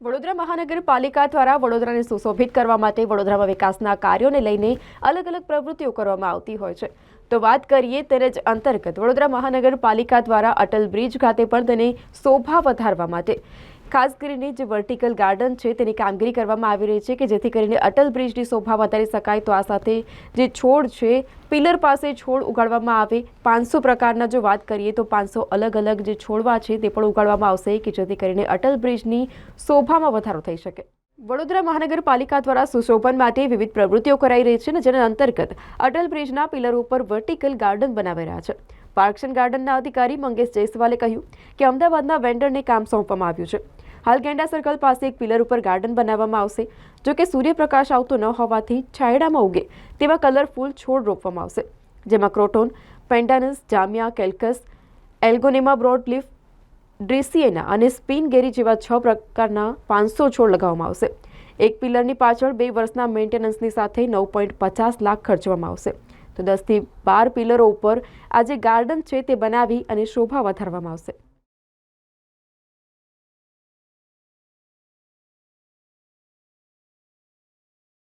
વડોદરા મહાનગરપાલિકા દ્વારા વડોદરાને સુશોભિત કરવા માટે વડોદરામાં વિકાસના કાર્યોને લઈને અલગ અલગ પ્રવૃત્તિઓ કરવામાં આવતી હોય છે. તો વાત કરીએ તેને જ અંતર્ગત. વડોદરા મહાનગરપાલિકા દ્વારા અટલ બ્રિજ ખાતે પણ તેને શોભા વધારવા માટે ખાસ કરીને જે વર્ટિકલ ગાર્ડન છે તેની કામગીરી કરવામાં આવી રહી છે કે જેથી કરીને અટલ બ્રિજની શોભા વધારી શકાય, તો આ સાથે જે છોડ છે, પિલર પાસે છોડ ઉગાડવામાં આવે. પાંચસો પ્રકારના જો વાત કરીએ તો પાંચસો અલગ અલગ જે છોડવા છે તે પણ ઉગાડવામાં આવશે કે જેથી કરીને અટલ બ્રિજની શોભામાં વધારો થઈ શકે. વડોદરા મહાનગરપાલિકા દ્વારા સુશોભન માટે વિવિધ પ્રવૃત્તિઓ કરાઈ રહી છે અને જેના અંતર્ગત અટલ બ્રિજના પિલર ઉપર વર્ટિકલ ગાર્ડન બનાવી રહ્યા છે. પાર્કશન ગાર્ડનના અધિકારી મંગેશ જયસ્વાલે કહ્યું કે અમદાવાદના વેન્ડરને કામ સોંપવામાં આવ્યું છે. હાલ ગેંડા સર્કલ પાસે એક પિલર ઉપર ગાર્ડન બનાવવામાં આવશે. જો કે સૂર્યપ્રકાશ આવતો ન હોવાથી છાયડામાં ઉગે તેવા કલરફુલ છોડ રોપવામાં આવશે. જેમાં ક્રોટોન પેન્ડાનસ જામિયા, કેલ્કસ, એલ્ગોનેમા, બ્રોડલીફ, ડ્રેસિએના અને સ્પિન ગેરી જેવા છ પ્રકારના પાંચસો છોડ લગાવવામાં આવશે. એક પિલરની પાછળ બે વર્ષના મેન્ટેનન્સની સાથે નવ પોઈન્ટ પચાસ લાખ ખર્ચવામાં આવશે. તો દસથી બાર પિલરો ઉપર આ જે ગાર્ડન છે તે બનાવી અને શોભા વધારવામાં આવશે.